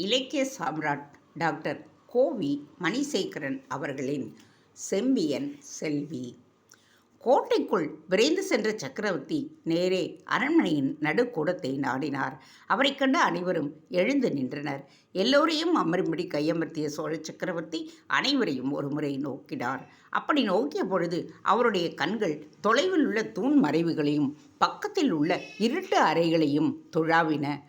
இலக்கிய சாம்ராட் டாக்டர் கோவி மணிசேகரன் அவர்களின் செம்பியன் செல்வி. கோட்டைக்குள் விரைந்து சென்ற சக்கரவர்த்தி நேரே அரண்மனையின் நடுக்கூடத்தை நாடினார். அவரைக் கண்டு அனைவரும் எழுந்து நின்றனர். எல்லோரையும் அமரும்படி கையமர்த்திய சோழ சக்கரவர்த்தி அனைவரையும் ஒரு முறை நோக்கினார். அப்படி நோக்கிய பொழுது அவருடைய கண்கள் தொலைவில் உள்ள தூண் மறைவுகளையும் பக்கத்தில் உள்ள இருட்டு அறைகளையும் துழாவின.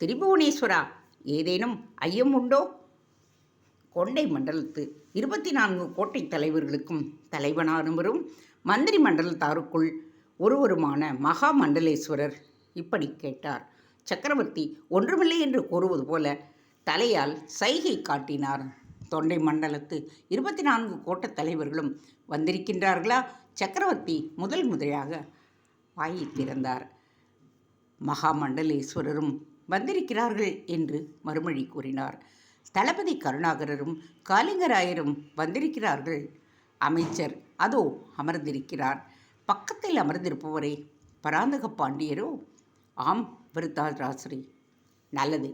திரிபுவனேஸ்வரா ஏதேனும் ஐயம் உண்டோ? கொண்டை மண்டலத்து இருபத்தி நான்கு கோட்டை தலைவர்களுக்கும் தலைவனானவரும் மந்திரி மண்டலத்தாருக்குள் ஒருவருமான மகா மண்டலேஸ்வரர் இப்படி கேட்டார். சக்கரவர்த்தி ஒன்றுமில்லை என்று கூறுவது போல தலையால் சைகை காட்டினார். தொண்டை மண்டலத்து இருபத்தி நான்கு கோட்ட தலைவர்களும் வந்திருக்கின்றார்களா? சக்கரவர்த்தி முதல் முதலாக வாயை திறந்தார். மகாமண்டலேஸ்வரரும் வந்திருக்கிறார்கள் என்று மறுமொழி கூறினார். தளபதி கருணாகரரும் காலிங்கராயரும் வந்திருக்கிறார்கள். அமைச்சர் அதோ அமர்ந்திருக்கிறார். பக்கத்தில் அமர்ந்திருப்பவரே பராந்தக பாண்டியரோ? ஆம் விருத்தாராசரி நல்லது.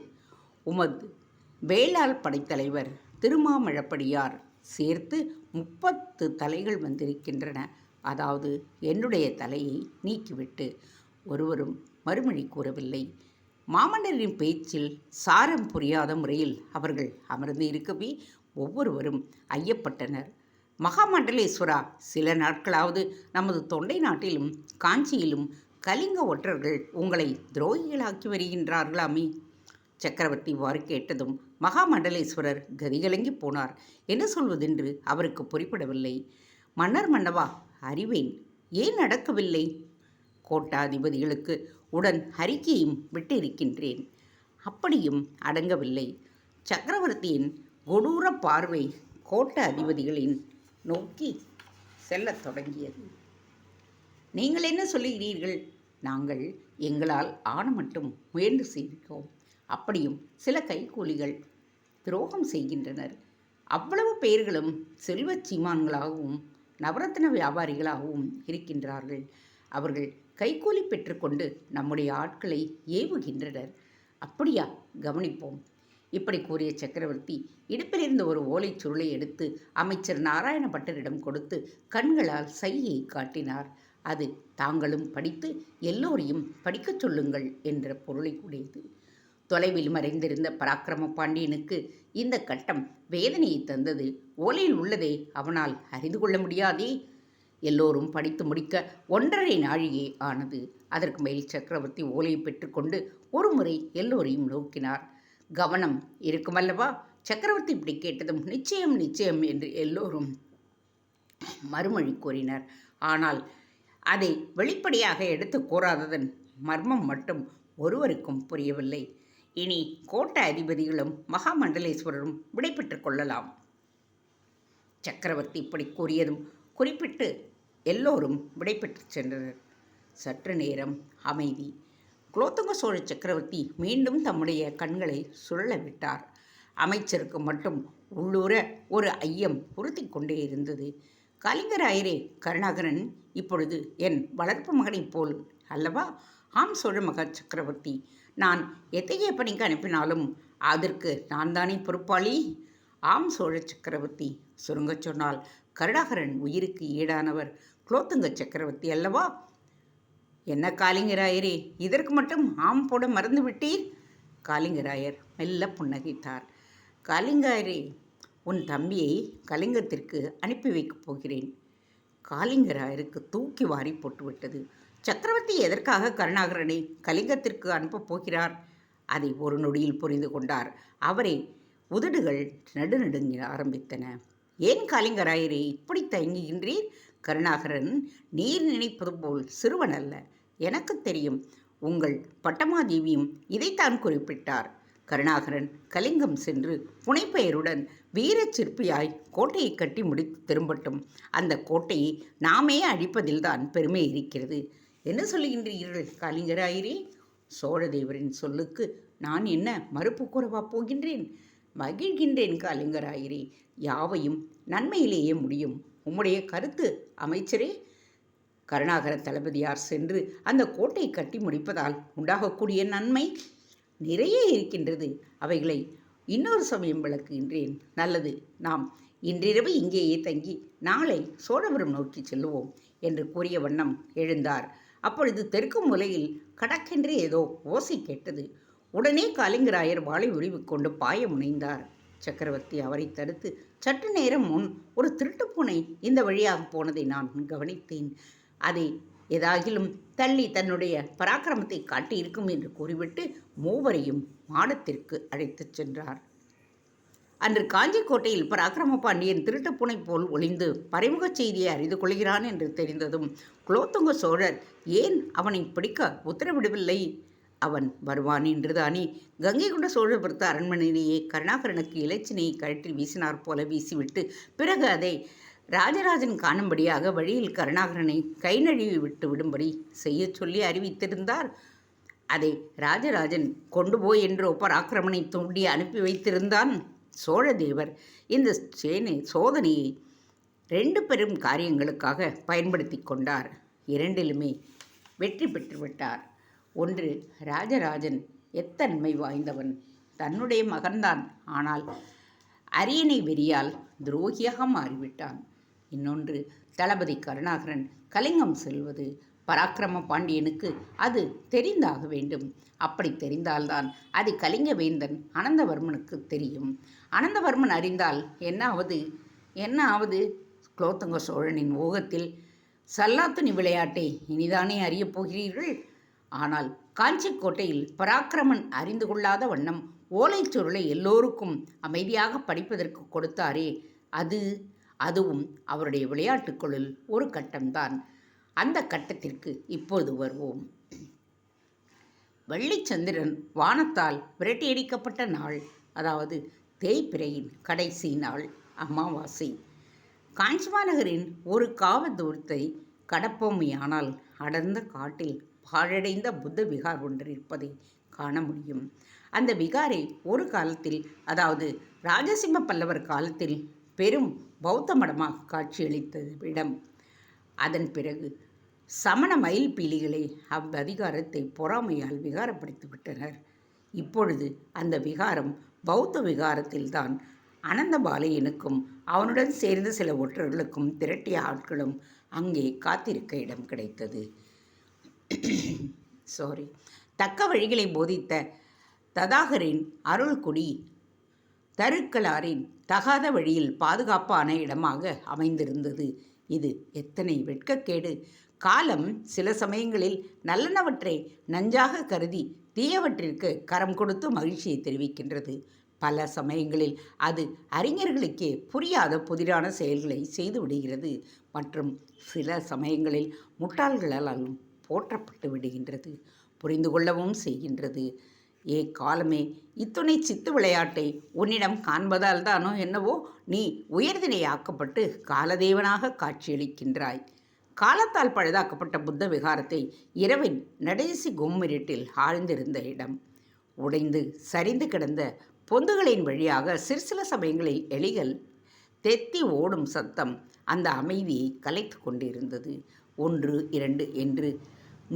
உமது வேளாள் படைத்தலைவர் திருமாமழப்படியார் சேர்த்து முப்பத்து தலைகள் வந்திருக்கின்றன. அதாவது என்னுடைய தலையை நீக்கிவிட்டு ஒருவரும் மறுமொழி கூறவில்லை. மாமன்னரின் பேச்சில் சாரம் புரியாத முறையில் அவர்கள் அமர்ந்து இருக்கவே ஒவ்வொருவரும் ஐயப்பட்டனர். மகாமண்டலேஸ்வரா சில நாட்களாவது நமது தொண்டை நாட்டிலும் காஞ்சியிலும் கலிங்க ஒற்றர்கள் உங்களை துரோகிகளாக்கி வருகின்றார்களாமே? சக்கரவர்த்தி இவ்வாறு கேட்டதும் மகாமண்டலேஸ்வரர் கதிகலங்கி போனார். என்ன சொல்வதென்று அவருக்கு புரிப்படவில்லை மன்னர் மன்னவா அறிவேன். ஏன் நடக்கவில்லை? கோட்டாதிபதிகளுக்கு உடன் அறிக்கையும் விட்டிருக்கின்றேன். அப்படியும் அடங்கவில்லை. சக்கரவர்த்தியின் கொடூர பார்வை கோட்ட அதிபதிகளின் நோக்கி செல்லத் தொடங்கியது. நீங்கள் என்ன சொல்லுகிறீர்கள்? நாங்கள் எங்களால் ஆன மட்டும் முயன்று செய்திருக்கோம் அப்படியும் சில கைக்கூலிகள் துரோகம் செய்கின்றனர். அவ்வளவு பெயர்களும் செல்வச் சீமான்களாகவும் நவரத்ன வியாபாரிகளாகவும் இருக்கின்றார்கள். அவர்கள் கைக்கூலி பெற்றுக்கொண்டு நம்முடைய ஆட்களை ஏவுகின்றனர். அப்படியா? கவனிப்போம். இப்படி கூறிய சக்கரவர்த்தி இடுப்பிலிருந்த ஒரு ஓலைச் சுருளை எடுத்து அமைச்சர் நாராயணபட்டரிடம் கொடுத்து கண்களால் சையை காட்டினார். அது தாங்களும் படித்து எல்லோரையும் படிக்கச் சொல்லுங்கள் என்ற பொருளை உடையது. தொலைவில் மறைந்திருந்த பராக்கிரம பாண்டியனுக்கு இந்த கட்டம் வேதனையை தந்தது. ஓலையில் உள்ளதை அவனால் அறிந்து கொள்ள முடியாதே. எல்லோரும் படித்து முடிக்க ஒன்றரை நாழியே ஆனது. அதற்கு மேல் சக்கரவர்த்தி ஓலையை பெற்றுக்கொண்டு ஒரு முறை எல்லோரையும் நோக்கினார். கவனம் இருக்குமல்லவா? சக்கரவர்த்தி இப்படி கேட்டதும் நிச்சயம் நிச்சயம் என்று எல்லோரும் மறுமொழி கூறினர். ஆனால் அதை வெளிப்படையாக எடுத்து கூறாததன் மர்மம் மட்டும் ஒருவருக்கும் புரியவில்லை. இனி கோட்ட அதிபதிகளும் மகாமண்டலேஸ்வரரும் விடைபெற்றுக் கொள்ளலாம். சக்கரவர்த்தி இப்படி கூறியதும் குறிப்பிட்டு எல்லோரும் விடைபெற்று சென்றனர். சற்று நேரம் அமைதி. குலோத்துங்க சோழ சக்கரவர்த்தி மீண்டும் தம்முடைய கண்களை சுழல விட்டார். அமைச்சருக்கு மட்டும் உள்ளூர ஒரு ஐயம் உறுத்தி கொண்டே இருந்தது. கலிங்கராயரே கருணாகரன் இப்பொழுது என் வளர்ப்பு மகனைப் போல் அல்லவா? ஆம் சோழ மகா சக்கரவர்த்தி. நான் எத்தகைய பணிக்கு அனுப்பினாலும் அதற்கு நான் தானே பொறுப்பாளி? ஆம் சோழ சக்கரவர்த்தி சுருங்கச் சொன்னால் கருணாகரன் உயிருக்கு ஈடானவர். குலோத்துங்க சக்கரவர்த்தி அல்லவா? என்ன காலிங்கராயரே இதற்கு மட்டும் ஆம் போட மறந்து விட்டீர் காலிங்கராயர் மெல்ல புன்னகைத்தார். காலிங்காயரே உன் தம்பியை கலிங்கத்திற்கு அனுப்பி வைக்கப் போகிறேன். காலிங்கராயருக்கு தூக்கி வாரி போட்டுவிட்டது. சக்கரவர்த்தி எதற்காக கருணாகரனை கலிங்கத்திற்கு அனுப்பப் போகிறார்? அதை ஒரு நொடியில் புரிந்து கொண்டார். அவரே உதடுகள் நடுநடுங்க ஆரம்பித்தன. ஏன் காலிங்கராயரே இப்படி தயங்குகின்றீர்? கருணாகரன் நீர் நினைப்பது போல் சிறுவன் அல்ல. எனக்கு தெரியும் உங்கள் பட்டமாதேவியும் இதைத்தான் குறிப்பிட்டார் கருணாகரன் கலிங்கம் சென்று புனைப்பெயருடன் வீரச் சிற்பியாய் கோட்டையை கட்டி முடித்து திரும்பட்டும். அந்த கோட்டையை நாமே அழிப்பதில்தான் பெருமை இருக்கிறது. என்ன சொல்லுகின்றீர்கள் கலிங்கராயிரே? சோழதேவரின் சொல்லுக்கு நான் என்ன மறுப்பு கூறவா போகின்றேன்? மகிழ்கின்றேன் கலிங்கராயிரே. யாவையும் நன்மையிலேயே முடியும். உம்முடைய கருத்து அமைச்சரே. கருணாகரன் தளபதியார் சென்று அந்த கோட்டை கட்டி முடிப்பதால் உண்டாகக்கூடிய நன்மை நிறைய இருக்கின்றது. அவைகளை இன்னொரு சமயம் விளக்குகின்றேன். நல்லது நாம் இன்றிரவு இங்கேயே தங்கி நாளை சோழபுரம் நோக்கி செல்லுவோம் என்று கூறிய வண்ணம் எழுந்தார். அப்பொழுது தெற்கு முலையில் கடக்கென்று ஏதோ ஓசை கேட்டது. உடனே காலிங்கராயர் வாளை உருவிக்கொண்டு பாய முனைந்தார். சக்கரவர்த்தி அவரை தடுத்து சற்று நேரம் முன் ஒரு திருட்டுப்பூனை இந்த வழியாக போனதை நான் கவனித்தேன். அதை ஏதாகிலும் தள்ளி தன்னுடைய பராக்கிரமத்தை காட்டியிருக்கும் என்று கூறிவிட்டு மூவரையும் மாடத்திற்கு அழைத்துச் சென்றார். அன்று காஞ்சிக்கோட்டையில் பராக்கிரம பாண்டியன் திருட்டுப்புனை போல் ஒளிந்து பறைமுகச் செய்தியை அறிந்து கொள்கிறான் என்று தெரிந்ததும் குலோத்துங்க சோழர் ஏன் அவனை பிடிக்க உத்தரவிடவில்லை? அவன் வருவான் என்றுதானே. கங்கை கொண்ட சோழபுரத்து அரண்மனையிலேயே கருணாகரனுக்கு இலச்சினையை கழற்றி வீசினார் போல வீசிவிட்டு பிறகு அதை ராஜராஜன் காணும்படியாக வழியில் கருணாகரனை கை நழுவி விட்டு விடும்படி செய்யச் சொல்லி அறிவித்திருந்தார். அதை ராஜராஜன் கொண்டு போய் என்றோ பராக்கிரமனை தூண்டி அனுப்பி வைத்திருந்தான் சோழதேவர் இந்த சேனை சோதனையை ரெண்டு பெரும் காரியங்களுக்காக பயன்படுத்தி கொண்டார். இரண்டிலுமே வெற்றி பெற்றுவிட்டார். ஒன்று ராஜராஜன் எத்தன்மை வாய்ந்தவன்? தன்னுடைய மகன்தான். ஆனால் அரியணை வெறியால் துரோகியாக மாறிவிட்டான். இன்னொன்று தளபதி கருணாகரன் கலிங்கம் செல்வது. பராக்கிரம பாண்டியனுக்கு அது தெரிந்தாக வேண்டும். அப்படி தெரிந்தால்தான் அது கலிங்கவேந்தன் அனந்தவர்மனுக்கு தெரியும். அனந்தவர்மன் அறிந்தால் என்ன ஆவது என்ன ஆவது குலோத்துங்க சோழனின் ஓகத்தில் சல்லாத்துனி விளையாட்டை இனிதானே அறியப் போகிறீர்கள்? ஆனால் காஞ்சிக்கோட்டையில் பராக்கிரமன் அறிந்து கொள்ளாத வண்ணம் ஓலைச்சுருளை எல்லோருக்கும் அமைதியாக படிப்பதற்கு கொடுத்தாரே அது அதுவும் அவருடைய விளையாட்டுக்குழுல் ஒரு கட்டம்தான். அந்த கட்டத்திற்கு இப்போது வருவோம். வெள்ளிச்சந்திரன் வானத்தால் விரட்டியடிக்கப்பட்ட நாள் அதாவது தேய்பிரையின் கடைசி நாள் அமாவாசை. காஞ்சிமாநகரின் ஒரு காவ தூரத்தை கடப்போமையானால் அடர்ந்த காட்டில் பாழடைந்த புத்த விகார் ஒன்று இருப்பதை காண முடியும். அந்த விகாரை ஒரு காலத்தில் அதாவது ராஜசிம்ம பல்லவர் காலத்தில் பெரும் பௌத்த மடமாக காட்சியளித்தது இடம். அதன் பிறகு சமண மயில் பீலிகளை அவ்வதிகாரத்தை பொறாமையால் விகாரப்படுத்தி விட்டனர். இப்பொழுது அந்த விகாரம் பௌத்த விகாரத்தில்தான் அனந்தபாலையனுக்கும் அவனுடன் சேர்ந்த சில ஒற்றர்களுக்கும் திரட்டிய ஆட்களும் அங்கே காத்திருக்க இடம் கிடைத்தது. சாரி தக்க வழிகளை போதித்த ததாகரின் அருள்குடி தருக்கலாரின் தகாத வழியில் பாதுகாப்பான இடமாக அமைந்திருந்தது. இது எத்தனை வெட்கக்கேடு. காலம் சில சமயங்களில் நல்லனவற்றை நஞ்சாக கருதி தீயவற்றிற்கு கரம் கொடுத்து மகிழ்ச்சியை தெரிவிக்கின்றது. பல சமயங்களில் அது அறிஞர்களுக்கே புரியாத புதிரான செயல்களை செய்து விடுகிறது. மற்றும் சில சமயங்களில் முட்டாள்களாலும் போற்றப்பட்டு விடுகின்றது புரிந்து கொள்ளவும் செய்கின்றது. ஏ காலமே இத்துணை சித்து விளையாட்டை உன்னிடம் காண்பதால் தானோ என்னவோ நீ உயர்தினையாக்கப்பட்டு காலதேவனாக காட்சியளிக்கின்றாய். காலத்தால் பழுதாக்கப்பட்ட புத்த விகாரத்தை இரவின் நடைசி கும்மிரிட்டில் ஆழ்ந்திருந்த இடம். உடைந்து சரிந்து கிடந்த பொந்துகளின் வழியாக சிறு சில சமயங்களில் எலிகள் தெத்தி ஓடும் சத்தம் அந்த அமைதியை கலைத்து கொண்டிருந்தது. ஒன்று இரண்டு என்று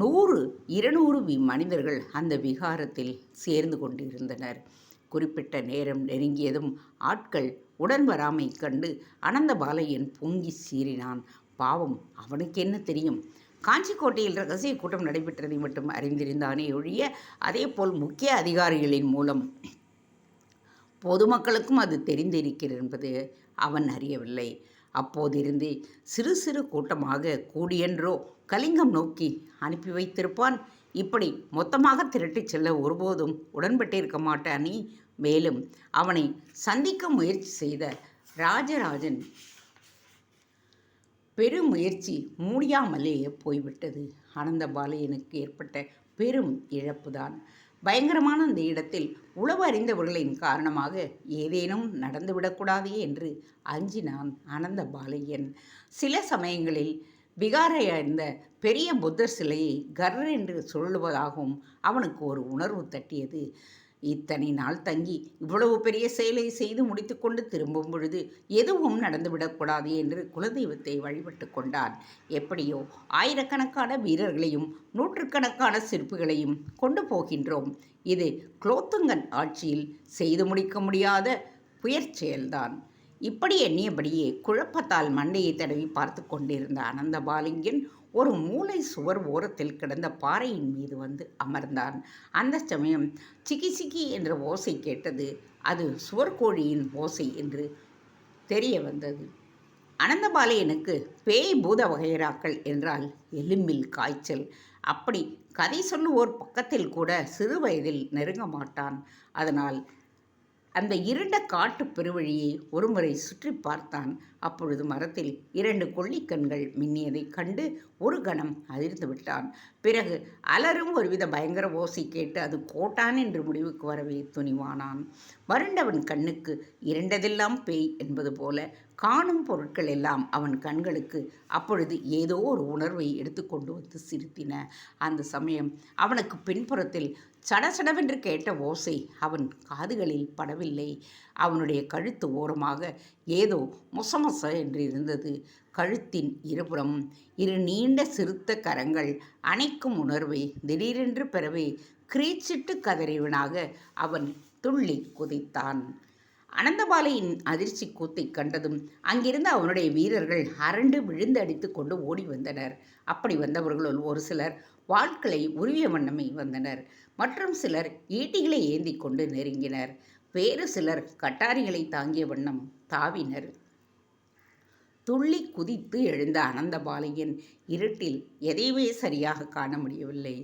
நூறு இருநூறு வி மனிதர்கள் அந்த விகாரத்தில் சேர்ந்து கொண்டிருந்தனர். குறிப்பிட்ட நேரம் நெருங்கியதும் ஆட்கள் உடன் வராமை கண்டு அனந்த பாலையன் பொங்கி சீறினான். பாவம் அவனுக்கு என்ன தெரியும்? காஞ்சிக்கோட்டையில் ரகசிய கூட்டம் நடைபெற்றதை மட்டும் அறிந்திருந்தானே ஒழிய அதேபோல் முக்கிய அதிகாரிகளின் மூலம் பொதுமக்களுக்கும் அது தெரிந்திருக்கிறது என்பது அவன் அறியவில்லை. அப்போதிருந்து சிறு சிறு கூட்டமாக கூடியென்றோ கலிங்கம் நோக்கி அனுப்பி வைத்திருப்பான். இப்படி மொத்தமாக திரட்டிச் செல்ல ஒருபோதும் உடன்பட்டிருக்க மாட்டானே மேலும் அவனை சந்திக்க முயற்சி செய்த ராஜராஜன் பெருமுயற்சி முடியாமலேயே போய்விட்டது. ஆனந்த பாலையனுக்கு ஏற்பட்ட பெரும் இழப்புதான். பயங்கரமான அந்த இடத்தில் உளவு அறிந்தவர்களின் காரணமாக ஏதேனும் நடந்துவிடக்கூடாதே என்று அஞ்சினான் ஆனந்த பாலையன் சில சமயங்களில் விகாரை அடைந்த பெரிய புத்தர் சிலையை கர் என்று சொல்லுவதாகவும் அவனுக்கு ஒரு உணர்வு தட்டியது. இத்தனை நாள் தங்கி இவ்வளவு பெரிய செயலை செய்து முடித்துக்கொண்டு திரும்பும் பொழுது எதுவும் நடந்துவிடக்கூடாது என்று குலதெய்வத்தை வழிபட்டு கொண்டான். எப்படியோ ஆயிரக்கணக்கான வீரர்களையும் நூற்றுக்கணக்கான சிற்புகளையும் கொண்டு போகின்றோம். இது குலோத்துங்கன் ஆட்சியில் செய்து முடிக்க முடியாத புயற் செயல்தான். இப்படி எண்ணியபடியே குழப்பத்தால் மண்டையை தடவி பார்த்து கொண்டிருந்த அனந்தபாலிங்கன் ஒரு மூளை சுவர் ஓரத்தில் கிடந்த பாறையின் மீது வந்து அமர்ந்தான். அந்த சமயம் சிக்கி சிக்கி என்ற ஓசை கேட்டது. அது சுவர்கோழியின் ஓசை என்று தெரிய வந்தது. அனந்தபாலையனுக்கு பேய் பூத வகையராக்கள் என்றால் எலும்பில் காய்ச்சல். அப்படி கதை சொல்லுவோர் பக்கத்தில் கூட சிறு வயதில் நெருங்க மாட்டான். அதனால் அந்த இருண்ட காட்டு பெருவழியை ஒருமுறை சுற்றி பார்த்தான். அப்பொழுது மரத்தில் இரண்டு கொள்ளிக்கண்கள் மின்னியதைக் கண்டு ஒரு கணம் அதிர்ந்து விட்டான். பிறகு அலரும் ஒருவித பயங்கர ஓசை கேட்டு அது கோட்டான் என்று முடிவுக்கு வரவே துணிவானான். வருண்டவன் கண்ணுக்கு இரண்டதெல்லாம் பேய் என்பது போல காணும் பொருட்கள் எல்லாம் அவன் கண்களுக்கு அப்பொழுது ஏதோ ஒரு உணர்வை எடுத்துக்கொண்டு வந்து சிரித்தின. அந்த சமயம் அவனுக்கு பின்புறத்தில் சடசடவென்று கேட்ட ஓசை அவன் காதுகளில் படவில்லை. அவனுடைய கழுத்து ஓரமாக ஏதோ மொசமொச என்று இருந்தது. கழுத்தின் இருபுறம் இரு நீண்ட சிறுத்த கரங்கள் அணைக்கும் உணர்வை திடீரென்று பெறவே கிரீச்சிட்டு கதறிவனாக அவன் துள்ளி குதித்தான். அனந்தபாலையின் அதிர்ச்சி கூத்தை கண்டதும் அங்கிருந்து அவனுடைய வீரர்கள் அரண்டு விழுந்து அடித்து கொண்டு ஓடி வந்தனர். அப்படி வந்தவர்களுள் ஒரு சிலர் வாட்களை உருவிய வண்ணமே வந்தனர். மற்றும் சிலர் ஈட்டிகளை ஏந்தி கொண்டு நெருங்கினர். வேறு சிலர் கட்டாரிகளை தாங்கிய வண்ணம் தாவினர். துள்ளி குதித்து எழுந்த அனந்தபாலையன் இருட்டில் எதையுமே சரியாக காண முடியவில்லை.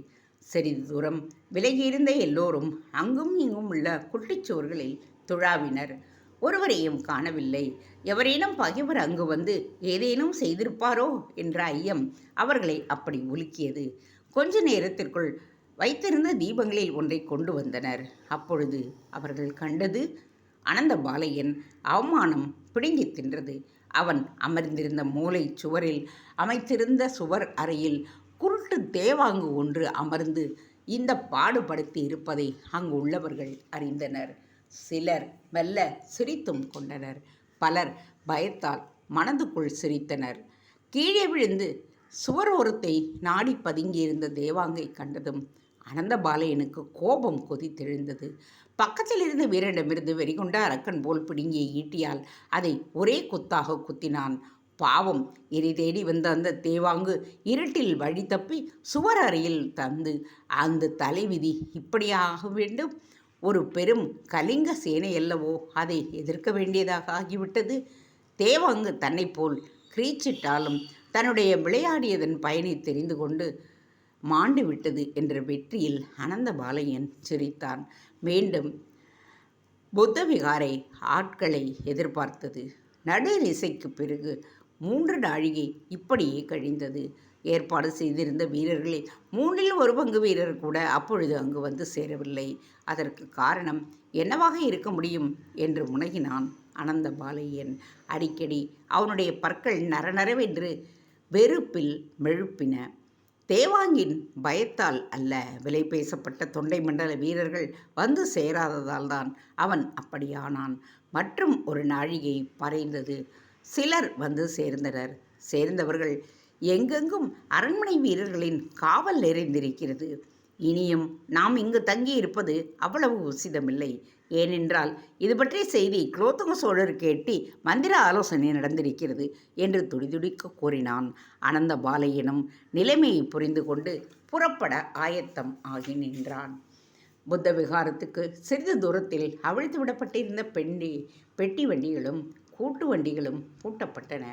சிறிது தூரம் விலகியிருந்த எல்லோரும் அங்கும் இங்கும் உள்ள குட்டிச்சுவர்களில் துழாவினர். ஒருவரையும் காணவில்லை. எவரேனும் பகைவர் அங்கு வந்து ஏதேனும் செய்திருப்பாரோ என்ற ஐயம் அவர்களை அப்படி உலுக்கியது. கொஞ்ச நேரத்திற்குள் வைத்திருந்த தீபங்களில் ஒன்றை கொண்டு வந்தனர். அப்பொழுது அவர்கள் கண்டது அனந்த பாலையன் அவமானம் பிடுங்கி தின்றது. அவன் அமர்ந்திருந்த மூளை சுவரில் அமைத்திருந்த சுவர் அறையில் குருட்டு தேவாங்கு ஒன்று அமர்ந்து இந்த பாடுபடுத்தி இருப்பதை அங்கு உள்ளவர்கள் அறிந்தனர். சிலர் மெல்ல சிரித்தும் கொண்டனர். பலர் பயத்தால் மனதுக்குள் சிரித்தனர். கீழே விழுந்து சுவர் ஒருத்தை நாடி பதுங்கியிருந்த தேவாங்கை கண்டதும் அனந்தபாலையனுக்கு கோபம் கொதித்தெழுந்தது. பக்கத்தில் இருந்த வீரனிடமிருந்து வெறிகொண்ட அரக்கன் போல் பிடுங்கிய ஈட்டியால் அதை ஒரே குத்தாக குத்தினான். பாவம் எரி தேடி வந்த அந்த தேவாங்கு இருட்டில் வழி தப்பி சுவர் அறையில் தந்து அந்த தலைவிதி இப்படியாக வேண்டும்? ஒரு பெரும் கலிங்க சேனை அல்லவோ அதை எதிர்க்க வேண்டியதாக ஆகிவிட்டது. தேவாங்கு தன்னை போல் கிரீச்சிட்டாலும் தன்னுடைய விளையாடியதன் பயனை தெரிந்து கொண்டு மாண்டு விட்டது என்ற வெற்றியில் அனந்த பாலையன் சிரித்தான். மீண்டும் புத்த விகாரை ஆட்களை எதிர்பார்த்தது. நடு இசைக்கு பிறகு மூன்று நாழிகை இப்படியே கழிந்தது. ஏற்பாடு செய்திருந்த வீரர்களில் மூன்றில் ஒரு பங்கு வீரர் கூட அப்பொழுது அங்கு வந்து சேரவில்லை. அதற்கு காரணம் என்னவாக இருக்க முடியும்? என்று முனகினான் அனந்த பாலையன் அடிக்கடி அவனுடைய பற்கள் நரநரவென்று வெறுப்பில் மெழுப்பின. தேவாங்கின் பயத்தால் அல்ல விலை பேசப்பட்ட தொண்டை மண்டல வீரர்கள் வந்து சேராததால் தான் அவன் அப்படியானான். மற்றும் ஒரு நாழிகை பறைந்தது. சிலர் வந்து சேர்ந்தனர். சேர்ந்தவர்கள் எங்கெங்கும் அரண்மனை வீரர்களின் காவல் நிறைந்திருக்கிறது. இனியும் நாம் இங்கு தங்கி இருப்பது அவ்வளவு உசிதமில்லை. ஏனென்றால் இது பற்றிய செய்தி குலோத்துங்க சோழர் கேட்டி மந்திர ஆலோசனை நடந்திருக்கிறது என்று துடிதுடிக்க கூறினான். அனந்த பாலையனும் நிலைமையை புரிந்து கொண்டு புறப்பட ஆயத்தம் ஆகி நின்றான். புத்த விகாரத்துக்கு சிறிது தூரத்தில் அவிழ்த்து விடப்பட்டிருந்த பெண்டி பெட்டி வண்டிகளும் கூட்டு வண்டிகளும் பூட்டப்பட்டன.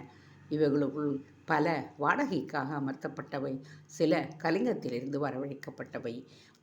இவைகளுக்குள் பல வாடகைக்காக அமர்த்தப்பட்டவை சில கலிங்கத்திலிருந்து வரவழைக்கப்பட்டவை.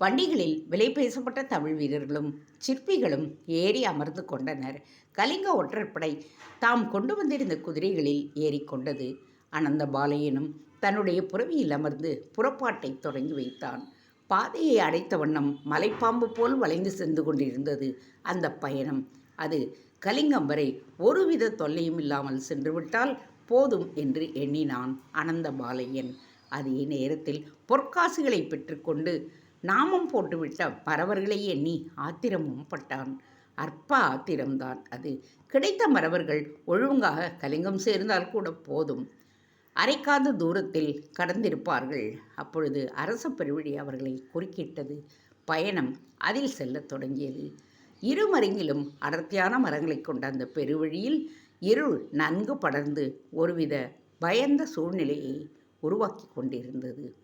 வண்டிகளில் விலை பேசப்பட்ட தமிழ் வீரர்களும் சிற்பிகளும் ஏறி அமர்ந்து கொண்டனர். கலிங்க ஒற்றற்படை தாம் கொண்டு வந்திருந்த குதிரைகளில் ஏறிக்கொண்டது அனந்த பாலையனும் தன்னுடைய புறவியில் அமர்ந்து புறப்பாட்டை தொடங்கி வைத்தான். பாதையை அடைத்த வண்ணம் மலைப்பாம்பு போல் வளைந்து சென்று கொண்டிருந்தது அந்த பயணம். அது கலிங்கம் வரை ஒருவித தொல்லையும் இல்லாமல் சென்றுவிட்டால் போதும் என்று எண்ணினான் அனந்த பாலையன் அதே நேரத்தில் பொற்காசுகளை பெற்றுக்கொண்டு நாமம் போட்டுவிட்ட பறவர்களை எண்ணி ஆத்திரமும் பட்டான். அற்ப ஆத்திரம்தான் அது. கிடைத்த மறவர்கள் ஒழுங்காக கலிங்கம் சேர்ந்தால் கூட போதும். அரைக்காத தூரத்தில் கடந்திருப்பார்கள். அப்பொழுது அரச பெருவழி அவர்களை குறுக்கிட்டது. பயணம் அதில் செல்லத் தொடங்கியது. இருமருங்கிலும் அடர்த்தியான மரங்களைக் கொண்ட அந்த பெருவழியில் இருள் நன்கு படர்ந்து ஒருவித பயந்த சூழ்நிலையை உருவாக்கி கொண்டிருந்தது.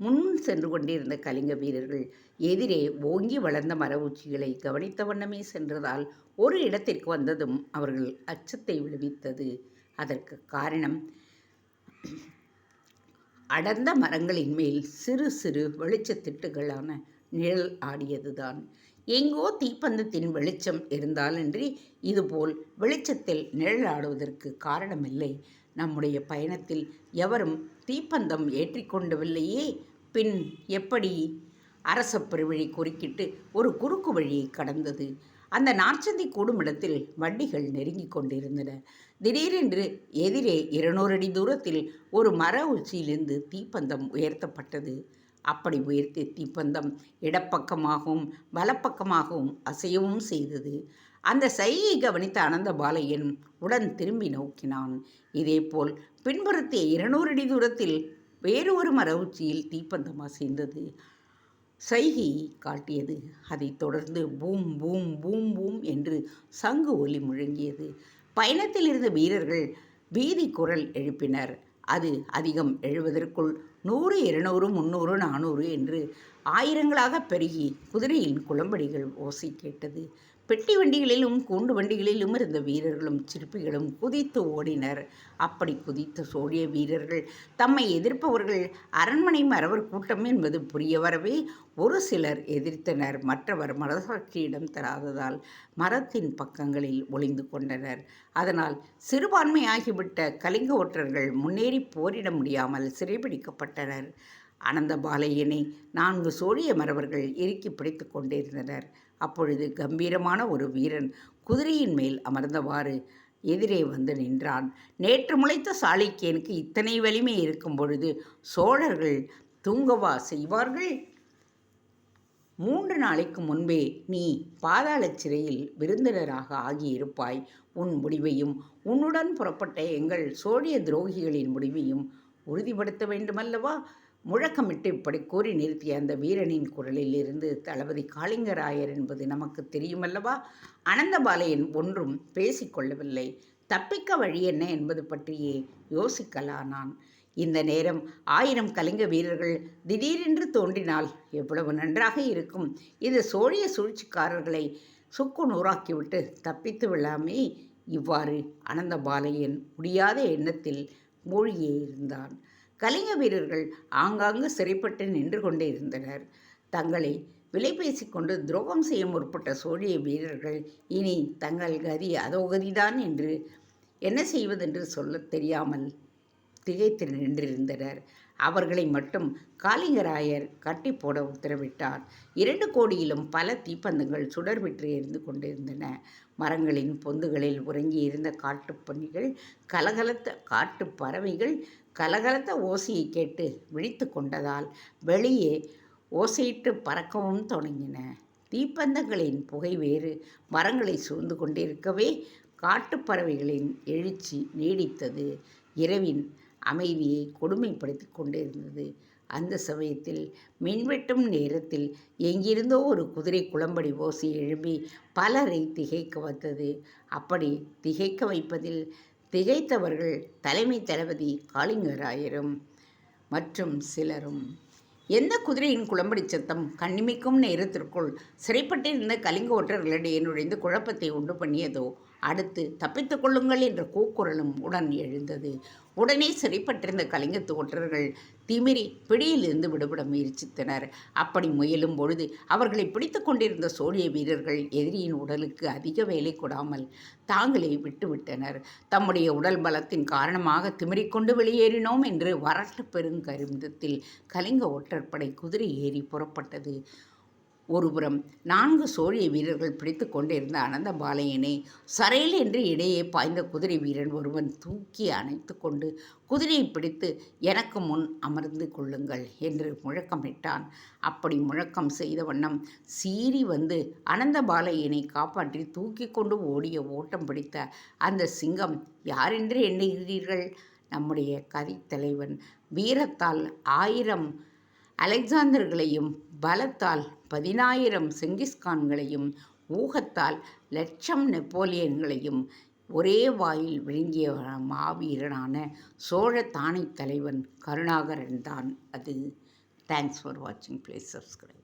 முன் சென்று கொண்டிருந்த கலிங்க வீரர்கள் எதிரே ஓங்கி வளர்ந்த மர உச்சிகளை கவனித்த வண்ணமே சென்றதால் ஒரு இடத்திற்கு வந்ததும் அவர்கள் அச்சத்தை விளைவித்தது. அதற்கு காரணம் அடர்ந்த மரங்களின் மேல் சிறு சிறு வெளிச்சத்திட்டுகளான நிழல் ஆடியதுதான். எங்கோ தீப்பந்தத்தின் வெளிச்சம் இருந்தாலன்றி இதுபோல் வெளிச்சத்தில் நிழலாடுவதற்கு காரணமில்லை. நம்முடைய பயணத்தில் எவரும் தீப்பந்தம் ஏற்றிக்கொண்டவில்லையே பின் எப்படி? அரச பெருவழி குறுக்கிட்டு ஒரு குறுக்கு வழியை கடந்தது. அந்த நாற்சந்தி கூடும் இடத்தில் வண்டிகள் நெருங்கிக் கொண்டிருந்தன. திடீரென்று எதிரே இருநூறு அடி தூரத்தில் ஒரு மர உச்சியிலிருந்து தீப்பந்தம் உயர்த்தப்பட்டது. அப்படி உயர்த்தி தீப்பந்தம் இடப்பக்கமாகவும் வலப்பக்கமாகவும் அசையவும் செய்தது. அந்த சையை கவனித்த அனந்த பாலையன் உடன் திரும்பி நோக்கினான். இதேபோல் பின்புறத்திய இருநூறு அடி தூரத்தில் வேறு ஒரு மர உச்சியில் தீப்பந்தம் அசைந்தது. சைகை காட்டியது. அதைத் தொடர்ந்து பூம் பூம் பூம் பூம் என்று சங்கு ஒலி முழங்கியது. பயணத்தில் இருந்த வீரர்கள் பீதி குரல் எழுப்பினர். அது அதிகம் எழுவதற்குள் நூறு இருநூறு முந்நூறு நானூறு என்று ஆயிரங்களாக பெருகி குதிரையின் குளம்படிகள் ஓசை கேட்டது. பெட்டி வண்டிகளிலும் கூண்டு வண்டிகளிலும் இருந்த வீரர்களும் சிற்பிகளும் குதித்து ஓடினர். அப்படி குதித்த சோழிய வீரர்கள் தம்மை எதிர்ப்பவர்கள் அரண்மனை மறவர் கூட்டம் என்பது புரிய வரவே ஒரு சிலர் எதிர்த்தனர். மற்றவர் மனசாட்சியிடம் தராததால் மரத்தின் பக்கங்களில் ஒளிந்து கொண்டனர். அதனால் சிறுபான்மையாகிவிட்ட கலிங்க ஒற்றர்கள் முன்னேறி போரிட முடியாமல் சிறைபிடிக்கப்பட்டனர். அனந்தபாலையனை நான்கு சோழிய மறவர்கள் இறுக்கி பிடித்து கொண்டிருந்தனர். அப்பொழுது கம்பீரமான ஒரு வீரன் குதிரையின் மேல் அமர்ந்தவாறு எதிரே வந்து நின்றான். நேற்று முளைத்த சாளுக்கியனுக்கு இத்தனை வலிமை இருக்கும் பொழுது சோழர்கள் தூங்கவா செய்வார்கள்? மூன்று நாளைக்கு முன்பே நீ பாதாளச் சிறையில் விருந்தினராக ஆகியிருப்பாய். உன் முடிவையும் உன்னுடன் புறப்பட்ட எங்கள் சோழிய துரோகிகளின் முடிவையும் உறுதிப்படுத்த வேண்டுமல்லவா? முழக்கமிட்டு இப்படி கூறி நிறுத்திய அந்த வீரனின் குரலில் இருந்து தளபதி காளிங்கராயர் என்பது நமக்கு தெரியுமல்லவா? அனந்தபாலையன் ஒன்றும் பேசிக்கொள்ளவில்லை. தப்பிக்க வழி என்ன என்பது பற்றியே யோசிக்கலானான் இந்த நேரம் ஆயிரம் கலிங்க வீரர்கள் திடீரென்று தோன்றினால் எவ்வளவு நன்றாக இருக்கும். இது சோழிய சூழ்ச்சிக்காரர்களை சுக்கு நூறாக்கிவிட்டு தப்பித்து விழாமே இவ்வாறு அனந்தபாலையன் முடியாத எண்ணத்தில் மூழ்கியே இருந்தான் கலிங்க வீரர்கள் ஆங்காங்கு சிறைப்பட்டு நின்று கொண்டே இருந்தனர். தங்களை விலை பேசிக்கொண்டு துரோகம் செய்ய முற்பட்ட சோழிய வீரர்கள் இனி தங்கள் கதி அதோ கதிதான் என்று என்ன செய்வதென்று சொல்ல தெரியாமல் திகைத்து நின்றிருந்தனர். அவர்களை மட்டும் காளிங்கராயர் கட்டி போட உத்தரவிட்டார். இரண்டு கோடியிலும் பல தீப்பந்தங்கள் சுடர்விற்று எரிந்து கொண்டிருந்தன. மரங்களின் பொந்துகளில் உறங்கி இருந்த காட்டுப்பன்னிகள் கலகலத்த காட்டுப் பறவைகள் கலகலத்த ஓசையை கேட்டு விழித்து கொண்டதால் வெளியே ஓசையிட்டு பறக்கவும் தொடங்கின. தீப்பந்தங்களின் புகை வேறு மரங்களை சூழ்ந்து கொண்டிருக்கவே காட்டுப்பறவைகளின் எழுச்சி நீடித்தது. இரவின் அமைதியை கொடுமைப்படுத்தி கொண்டிருந்தது. அந்த சமயத்தில் மின்வெட்டும் நேரத்தில் எங்கிருந்தோ ஒரு குதிரை குளம்படி ஓசி எழும்பி பலரை திகைக்க வந்தது. அப்படி திகைக்க வைப்பதில் திகைத்தவர்கள் தலைமை தளபதி காளிங்கராயரும் மற்றும் சிலரும். எந்த குதிரையின் குளம்படி சத்தம் கண்ணிமைக்கும் நேரத்திற்குள் சிறைப்பட்டிருந்த கலிங்க ஒற்றர்களிடையே நுழைந்து குழப்பத்தை உண்டு பண்ணியதோ அடுத்து தப்பித்து கொள்ளுங்கள் என்ற கூக்குரலும் உடன் எழுந்தது. உடனே சிறைப்பட்டிருந்த கலிங்கத்து ஒற்றர்கள் திமிரி பிடியிலிருந்து விடுபட முயற்சித்தனர். அப்படி முயலும் பொழுது அவர்களை பிடித்து கொண்டிருந்த சோழிய வீரர்கள் எதிரியின் உடலுக்கு அதிக வேலை கொடாமல் தாங்களே விட்டுவிட்டனர். தம்முடைய உடல் பலத்தின் காரணமாக திமிரிக்கொண்டு வெளியேறினோம் என்று வரட்டு பெருங்கருந்தத்தில் கலிங்க ஒற்றற்படை குதிரை ஏறி புறப்பட்டது. ஒருபுறம் நான்கு சோழிய வீரர்கள் பிடித்து கொண்டிருந்த அனந்த பாலையனை சரையில் என்று இடையே பாய்ந்த குதிரை வீரன் ஒருவன் தூக்கி அணைத்து கொண்டு குதிரையை பிடித்து எனக்கு முன் அமர்ந்து கொள்ளுங்கள் என்று முழக்கமிட்டான். அப்படி முழக்கம் செய்த வண்ணம் சீறி வந்து அனந்த பாலையனை காப்பாற்றி தூக்கி கொண்டு ஓடிய ஓட்டம் பிடித்த அந்த சிங்கம் யாரென்று எண்ணுகிறீர்கள்? நம்முடைய கதைத்தலைவன் வீரத்தால் ஆயிரம் அலெக்சாந்தர்களையும் பலத்தால் பதினாயிரம் செங்கிஸ்கான்களையும் ஊகத்தால் லட்சம் நெப்போலியன்களையும் ஒரே வாயில் விழுங்கிய மாவீரனான சோழ தானைத் தலைவன் கருணாகரன் தான். அது. தேங்க்ஸ் ஃபார் வாட்சிங் ப்ளீஸ் சப்ஸ்கிரைப்